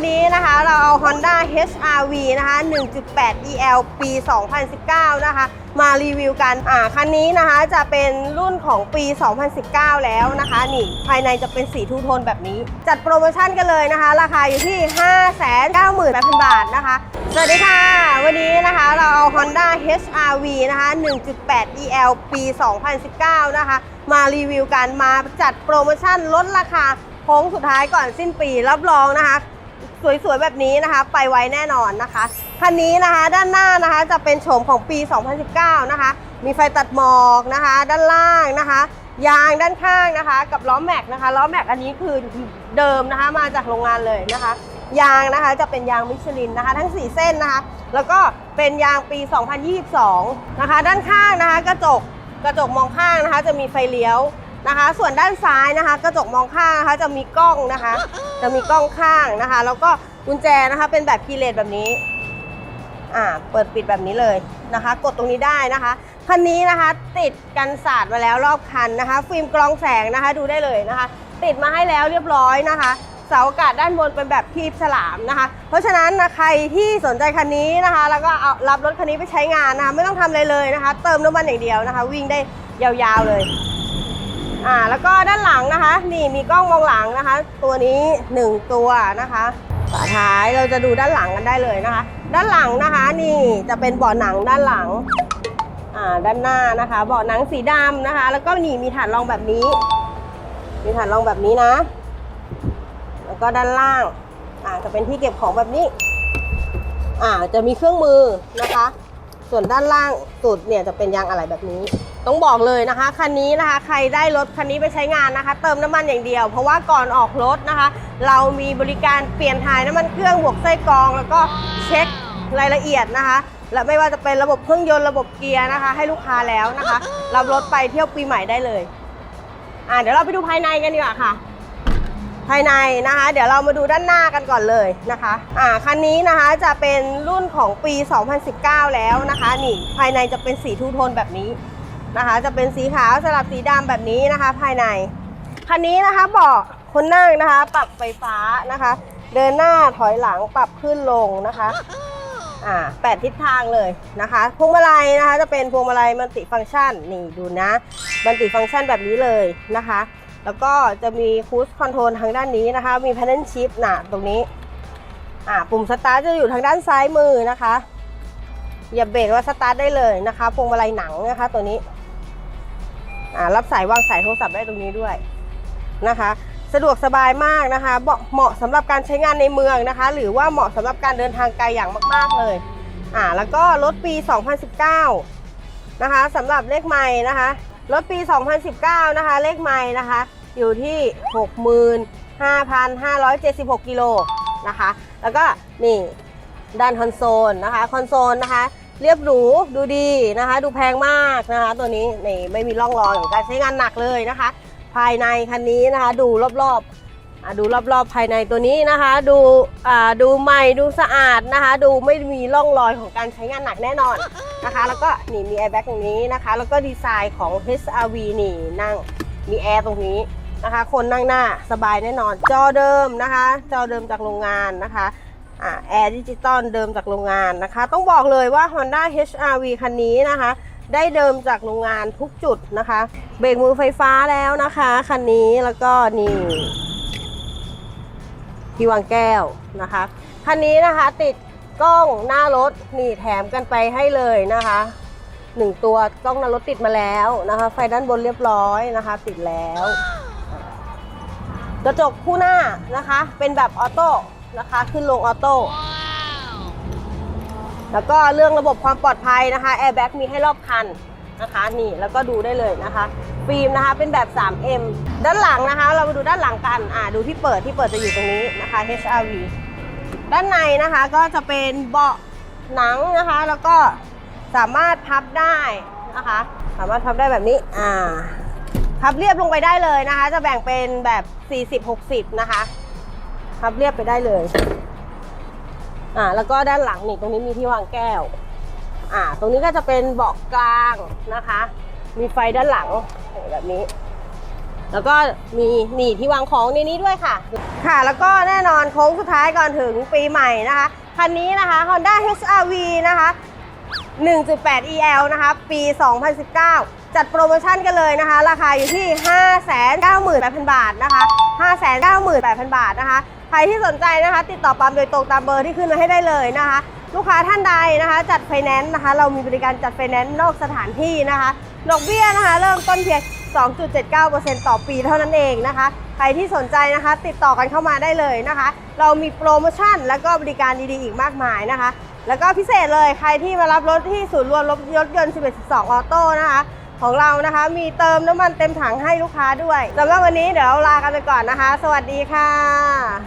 วันนี้นะคะเราเอา Honda HR-V นะคะ 1.8 EL ปี 2019 นะคะ มารีวิวกัน อ่า คันนี้นะคะจะเป็นรุ่นของปี 2019 แล้วนะคะ นี่ ภายในจะเป็นสีทูโทนแบบนี้ จัดโปรโมชั่นกันเลยนะคะ ราคาอยู่ที่ 598,000 บาทนะคะ สวัสดีค่ะ วันนี้นะคะเราเอา Honda HR-V นะคะ 1.8 EL ปี 2019 นะคะ มารีวิวกัน มาจัดโปรโมชั่นลดราคาโค้งสุดท้ายก่อนสิ้นปีรับรองนะคะ สวยๆแบบนี้นะคะ ไปไวแน่นอนนะคะคันนี้นะคะด้านหน้านะคะจะเป็นโฉมของปี 2019 นะคะ มีไฟตัดหมอกนะคะ ด้านล่างนะคะยางด้านข้างนะคะ กับล้อแม็กนะคะล้อแม็กอันนี้คือเดิมนะคะมาจากโรงงานเลยนะคะ ยางนะคะจะเป็นยางมิชลินนะคะ ทั้ง 4 เส้นนะคะ แล้วก็เป็นยางปี 2022 นะคะ ด้านข้างนะคะ กระจกกระจกมองข้างนะคะ จะมีไฟเลี้ยว นะคะ ส่วนด้านซ้ายนะคะ กระจกมองข้างนะคะจะมีกล้องนะคะ จะมีกล้องข้างนะคะ แล้วก็กุญแจนะคะเป็นแบบคีย์เลสแบบนี้อ่าเปิดปิดแบบนี้เลยนะคะ กดตรงนี้ได้นะคะคันนี้นะคะติดกันศาสตร์มาแล้วรอบคันนะคะ ฟิล์มกรองแสงนะคะดูได้เลยนะคะ ติดมาให้แล้วเรียบร้อยนะคะเสาอากาศด้านบนเป็นแบบคีบฉลามนะคะ เพราะฉะนั้นนะใครที่สนใจคันนี้นะคะ แล้วก็เอารับรถคันนี้ไปใช้งานนะคะ ไม่ต้องทำอะไรเลยนะคะ เติมน้ำมันอย่างเดียวนะคะ วิ่งได้ยาวๆเลย อ่าแล้วก็ด้านหลังนะคะ นี่มีกล้องมองหลังนะคะ ตัวนี้หนึ่งตัวนะคะฝาท้ายเราจะดูด้านหลังกันได้เลยนะคะ ด้านหลังนะคะนี่จะเป็นเบาะหนังด้านหลังอ่าด้านหน้านะคะเบาะหนังสีดำนะคะ แล้วก็นี่มีฐานรองแบบนี้ มีฐานรองแบบนี้นะ แล้วก็ด้านล่างอ่าจะเป็นที่เก็บของแบบนี้อ่าจะมีเครื่องมือนะคะ ส่วนด้านล่างสุดเนี่ยจะเป็นยางอะไหล่แบบนี้ ต้องบอกเลยนะคะ คันนี้นะคะ ใครได้รถคันนี้ไปใช้งานนะคะ เติมน้ำมันอย่างเดียว เพราะว่าก่อนออกรถนะคะ เรามีบริการเปลี่ยนถ่ายน้ำมันเครื่องบวกไส้กรอง แล้วก็เช็ครายละเอียดนะคะ และไม่ว่าจะเป็นระบบเครื่องยนต์ระบบเกียร์นะคะ ให้ลูกค้าแล้วนะคะรับรถไปเที่ยวปีใหม่ได้เลยอ่าเดี๋ยวเราไปดูภายในกันดีกว่าค่ะ ภายในนะคะ เดี๋ยวเรามาดูด้านหน้ากันก่อนเลยนะคะอ่าคันนี้นะคะจะเป็นรุ่นของปี 2019 แล้วนะคะนี่ภายในจะเป็นสีทูโทนแบบนี้ นะคะ จะเป็นสีขาวสลับสีดำแบบนี้นะคะ ภายในคันนี้นะคะเบาะคนนั่งนะคะ ปรับไฟฟ้านะคะ เดินหน้าถอยหลังปรับขึ้นลงนะคะอ่าแปดทิศทางเลยนะคะพวงมาลัยนะคะ จะเป็นพวงมาลัยมัลติฟังก์ชันนี่ดูนะมัลติฟังก์ชันแบบนี้เลยนะคะ แล้วก็จะมีคูสคอนโทรลทางด้านนี้นะคะ มี paddle shift นะตรงนี้อ่าปุ่มสตาร์ทจะอยู่ทางด้านซ้ายมือนะคะอย่าเบรกแล้วสตาร์ทได้เลยนะคะพวงมาลัยหนังนะคะตัวนี้ รับสายวางสายโทรศัพท์ได้ตรงนี้ด้วยนะคะ สะดวกสบายมากนะคะ เหมาะเหมาะสำหรับการใช้งานในเมืองนะคะ หรือว่าเหมาะสำหรับการเดินทางไกลอย่างมาก ๆเลยอ่าแล้วก็รถปี 2019 นะคะสำหรับเลขไม้นะคะรถปี 2019 นะคะ เลขไม้นะคะ อยู่ที่ 65,576 กิโลนะคะ แล้วก็นี่ด้านคอนโซลนะคะ คอนโซลนะคะ เรียบหรูดูดีนะคะ ดูแพงมากนะคะ ตัวนี้นี่ไม่มีร่องรอยของการใช้งานหนักเลยนะคะ ภายในคันนี้นะคะ ดูรอบๆดูรอบๆภายในตัวนี้นะคะ ดูอ่าดูใหม่ดูสะอาดนะคะ ดูไม่มีร่องรอยของการใช้งานหนักแน่นอนนะคะ แล้วก็นี่มีแอร์แบ็กตรงนี้นะคะ แล้วก็ดีไซน์ของ HRV นี่นั่งมีแอร์ตรงนี้นะคะ คนนั่งหน้าสบายแน่นอน จอเดิมนะคะ จอเดิมจากโรงงานนะคะ แอร์ดิจิตอลเดิมจากโรงงานนะคะ ต้องบอกเลยว่า Honda HRV คันนี้นะคะ ได้เดิมจากโรงงานทุกจุดนะคะ เบรกมือไฟฟ้าแล้วนะคะ คันนี้แล้วก็นี่ที่วางแก้วนะคะ คันนี้นะคะติดกล้องหน้ารถนี่แถมกันไปให้เลยนะคะหนึ่งตัวกล้องหน้ารถติดมาแล้วนะคะ ไฟด้านบนเรียบร้อยนะคะ ติดแล้ว กระจกคู่หน้านะคะ เป็นแบบออโต้ นะคะ ขึ้นลงออโต้แล้วก็เรื่องระบบความปลอดภัยนะคะแอร์แบ็กมีให้รอบคันนะคะนี่แล้วก็ดูได้เลยนะคะฟิล์มนะคะเป็นแบบ 3M ด้านหลังนะคะ เรามาดูด้านหลังกันอ่าดูที่เปิดที่เปิดจะอยู่ตรงนี้นะคะ HRV ด้านในนะคะก็จะเป็นเบาะหนังนะคะ แล้วก็สามารถพับได้นะคะ สามารถพับได้แบบนี้อ่าพับเรียบลงไปได้เลยนะคะ จะแบ่งเป็นแบบ 40-60 นะคะ พับเรียบไปได้เลย อ่า แล้วก็ด้านหลังนี่ตรงนี้มีที่วางแก้ว อ่า ตรงนี้ก็จะเป็นเบาะกลางนะคะ มีไฟด้านหลังแบบนี้ แล้วก็มีหนีที่วางของในนี้ด้วยค่ะ ค่ะ แล้วก็แน่นอนโค้งสุดท้ายก่อนถึงปีใหม่นะคะ คันนี้นะคะ Honda HR-V นะคะ 1.8 EL นะคะ ปี 2019 จัดโปรโมชั่นกันเลยนะคะ ราคาอยู่ที่ 598,000 บาทนะคะ 598,000 บาทนะคะ ใครที่สนใจนะคะ ติดต่อปั๊มโดยตรงตามเบอร์ที่ขึ้นมาให้ได้เลยนะคะ ลูกค้าท่านใดนะคะ จัดไฟแนนซ์นะคะ เรามีบริการจัดไฟแนนซ์นอกสถานที่นะคะดอกเบี้ยนะคะ เริ่มต้นเพียง 2.79%ต่อปีเท่านั้นเองนะคะ ใครที่สนใจนะคะ ติดต่อกันเข้ามาได้เลยนะคะ เรามีโปรโมชั่นและก็บริการดีๆอีกมากมายนะคะแล้วก็พิเศษเลยใครที่มารับรถที่ศูนย์รวมรถยนต์ยนต์11 12 ออโต้นะคะ ของเรานะคะ มีเติมน้ำมันเต็มถังให้ลูกค้าด้วยสำหรับวันนี้เดี๋ยวเราลากันไปก่อนนะคะ สวัสดีค่ะ